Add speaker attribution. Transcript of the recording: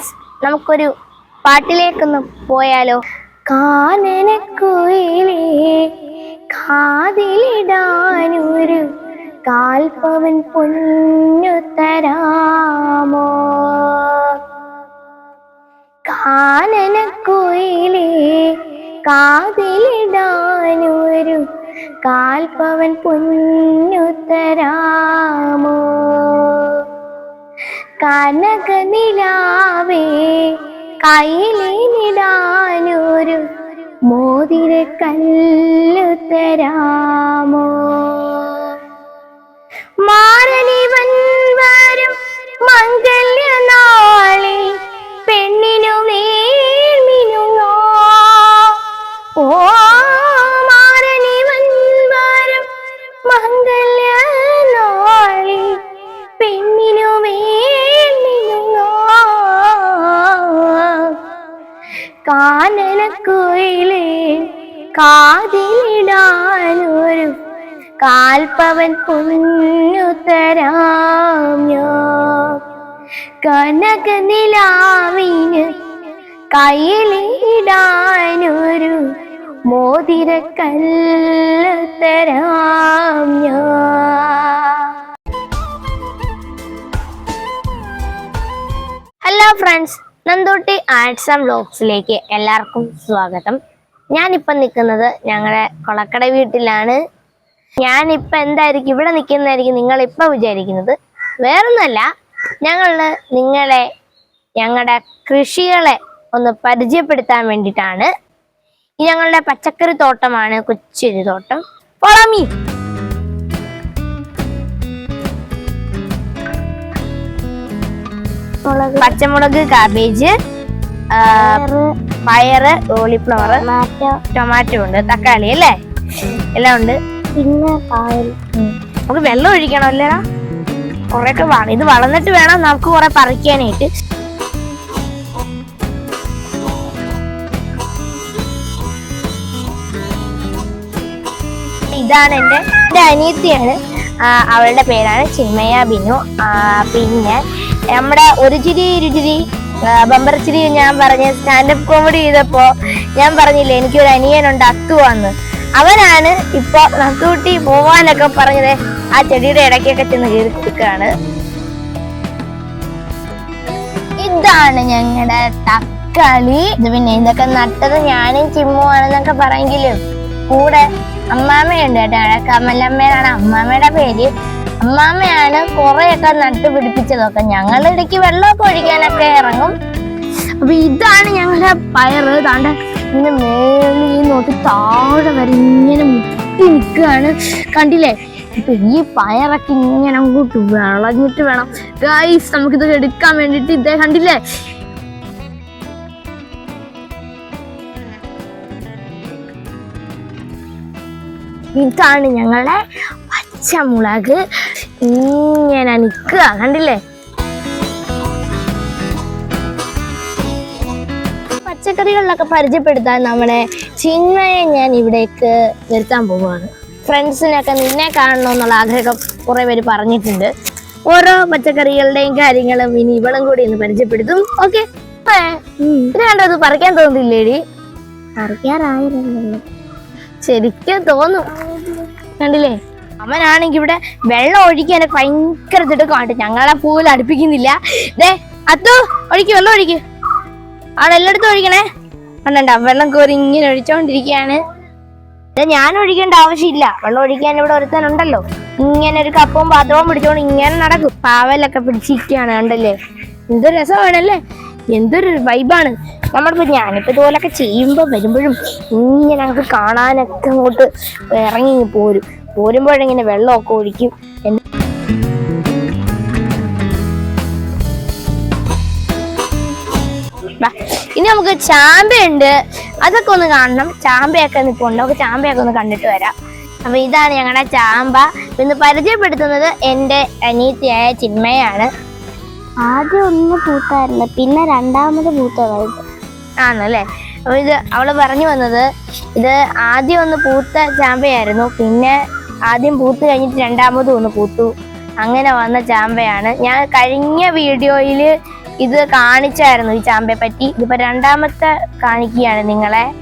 Speaker 1: Friends നമുക്കൊരു പാട്ടിലേക്കൊന്ന് പോയാലോ? കാനനക്കുയിലേ കാതിലിടാനൊരു കാൽപവൻ പൊന്നു തരാമോ? കാനനക്കുയിലേ കാതിലിടാനൊരു കാൽപ്പവൻ പൊന്നു തരാമോ? കനകനിലാവേ കയ്യിലിടാനൊരു മോതിര കല്ലു തരാമോ? കാനനക്കുയിലേ കാതിലിടാനൊരു കാൽപ്പവൻ പൊന്നു തരാം കനക നിലാവിന് കയ്യിലിടാനൊരു മോതിര കല്ല് തരാം ഞാൻ hello friends Nanthotti arts and വ്ലോഗ്സിലേക്ക് എല്ലാവർക്കും സ്വാഗതം. ഞാനിപ്പം നിൽക്കുന്നത് ഞങ്ങളുടെ കൊളക്കട വീട്ടിലാണ്. ഞാനിപ്പോൾ എന്തായിരിക്കും ഇവിടെ നിൽക്കുന്നതായിരിക്കും നിങ്ങൾ ഇപ്പം വിചാരിക്കുന്നത്. വേറൊന്നുമല്ല ഞങ്ങൾ നിങ്ങളെ ഞങ്ങളുടെ കൃഷികളെ ഒന്ന് പരിചയപ്പെടുത്താൻ വേണ്ടിയിട്ടാണ്. ഞങ്ങളുടെ പച്ചക്കറി തോട്ടമാണ് കൊച്ചൊരു തോട്ടം. പൊളമി പച്ചമുളക്. കാബേജ് പയറ്. Cauliflower tomato. ഉണ്ട് തക്കാളി അല്ലേ? എല്ലാം ഉണ്ട്.
Speaker 2: പിന്നെ
Speaker 1: നമുക്ക് വെള്ളം ഒഴിക്കണം അല്ലേ? കൊറേയൊക്കെ ഇത് വളർന്നിട്ട് വേണം നമുക്ക് കുറെ പറിക്കാനായിട്ട്. ഇതാണ് എന്റെ എന്റെ അനിയത്തിയാണ്. അവളുടെ പേരാണ് ചിന്മയ ബിനു. പിന്നെ നമ്മുടെ ഒരു ചിരി ഇരുചിരി ബമ്പർ ചിരി ഞാൻ പറഞ്ഞ സ്റ്റാൻഡപ്പ് കോമഡി ചെയ്തപ്പോ ഞാൻ പറഞ്ഞില്ലേ എനിക്കൊരു അനിയനുണ്ട് അത്തുവാന്ന് അവനാണ് ഇപ്പൊ നത്തുകൂട്ടി പോവാനൊക്കെ പറഞ്ഞത് ആ ചെടിയുടെ ഇടയ്ക്കൊക്കെ ചെന്ന് കയറി ഇതാണ് ഞങ്ങളുടെ തക്കാളി. ഇത് പിന്നെ ഇതൊക്കെ നട്ടത് ഞാനും ചിമ്മുവാണെന്നൊക്കെ പറയെങ്കിലും കൂടെ അമ്മാമ്മയുണ്ട് കേട്ടോ. കമലമ്മേനാണ് അമ്മാമ്മയുടെ പേര് അമ്മാമ്മയാണ് കുറെയൊക്കെ നട്ടുപിടിപ്പിച്ചതൊക്കെ ഞങ്ങൾ ഇടയ്ക്ക് വെള്ളമൊക്കെ ഒഴിക്കാനൊക്കെ ഇറങ്ങും. അപ്പൊ ഇതാണ് ഞങ്ങളുടെ പയറ് താണ്ട ഇങ്ങനെ മേളിൽ നോക്കി താഴെ വരെ ഇങ്ങനെ മുട്ടി നിൽക്കുകയാണ്. കണ്ടില്ലേ? ഇപ്പൊ ഈ പയറൊക്കെ ഇങ്ങനെ അങ്ങോട്ട് വിളഞ്ഞിട്ട് വേണം. ഗൈസ് നമുക്കിത് എടുക്കാൻ വേണ്ടിട്ട് ഇതേ കണ്ടില്ലേ? ഇതാണ് ഞങ്ങളുടെ പച്ചമുളക് ഇങ്ങനെ നിൽക്കുക കണ്ടില്ലേ? പച്ചക്കറികളിലൊക്കെ പരിചയപ്പെടുത്താൻ നമ്മുടെ ചിങ്ങയെ ഞാൻ ഇവിടേക്ക് വരുത്താൻ പോവുകയാണ്. ഫ്രണ്ട്സിനൊക്കെ നിന്നെ കാണണം എന്നുള്ള ആഗ്രഹം കുറേ പേര് പറഞ്ഞിട്ടുണ്ട്. ഓരോ പച്ചക്കറികളുടെയും കാര്യങ്ങളും ഇനി ഇവളും കൂടി ഒന്ന് പരിചയപ്പെടുത്തും. ഓക്കെ? രണ്ടത് പറിക്കാൻ തോന്നില്ലേടി?
Speaker 2: പറിക്കാറായിരുന്നു
Speaker 1: ശരിക്കും തോന്നും. കണ്ടില്ലേ? അവനാണെങ്കി ഇവിടെ വെള്ളം ഒഴിക്കാൻ ഭയങ്കര തിടുക്കമായിട്ട് ഞങ്ങളെ പൂവിൽ അടുപ്പിക്കുന്നില്ല. ദേ അത്തു ഒഴിക്ക് വെള്ളം ഒഴിക്ക് അവിടെ എല്ലായിടത്തും ഒഴിക്കണേ കണ്ടണ്ട വെള്ളം കോരി ഇങ്ങനെ ഒഴിച്ചോണ്ടിരിക്കുകയാണ്. ഞാൻ ഒഴിക്കേണ്ട ആവശ്യമില്ല. വെള്ളം ഒഴിക്കാൻ ഇവിടെ ഒരുത്തനുണ്ടല്ലോ. ഇങ്ങനെ ഒരു കപ്പവും പാത്രവും പിടിച്ചോണ്ട് ഇങ്ങനെ നടക്കും. പാവലൊക്കെ പിടിച്ചിരിക്കുകയാണ് കണ്ടല്ലേ? എന്തൊരു രസമാണല്ലേ? എന്തൊരു വൈബാണ് നമ്മളിപ്പോ ഞാനിപ്പോ ഇതുപോലൊക്കെ ചെയ്യുമ്പോ വരുമ്പോഴും ഇങ്ങനെ നമുക്ക് കാണാനൊക്കെ അങ്ങോട്ട് ഇറങ്ങി പോരും. പോരുമ്പോഴിങ്ങനെ വെള്ളമൊക്കെ ഒഴിക്കും ഇനി നമുക്ക് ചാമ്പയുണ്ട്. അതൊക്കെ ഒന്ന് കാണണം. ചാമ്പയൊക്കെ നിൽപ്പുണ്ട് നമുക്ക് ചാമ്പയൊക്കെ ഒന്ന് കണ്ടിട്ട് വരാം. അപ്പൊ ഇതാണ് ഞങ്ങളുടെ ചാമ്പ. ഇന്ന് പരിചയപ്പെടുത്തുന്നത് എന്റെ അനീത്തിയായ ചിന്മയാണ്.
Speaker 2: ആദ്യം ഒന്ന് പൂത്തായിരുന്നു. പിന്നെ രണ്ടാമത് പൂത്തതായിട്ട്
Speaker 1: ആണല്ലേ? അപ്പൊ ഇത് അവൾ പറഞ്ഞു വന്നത് ഇത് ആദ്യം ഒന്ന് പൂത്ത ചാമ്പയായിരുന്നു. പിന്നെ ആദ്യം പൂത്ത് കഴിഞ്ഞിട്ട് രണ്ടാമത് ഒന്ന് പൂത്തു. അങ്ങനെ വന്ന ചാമ്പയാണ്. ഞാൻ കഴിഞ്ഞ വീഡിയോയിൽ ഇത് കാണിച്ചായിരുന്നു ഈ ചാമ്പയെ പറ്റി. ഇതിപ്പോ രണ്ടാമത്തെ കാണിക്കുകയാണ് നിങ്ങളെ.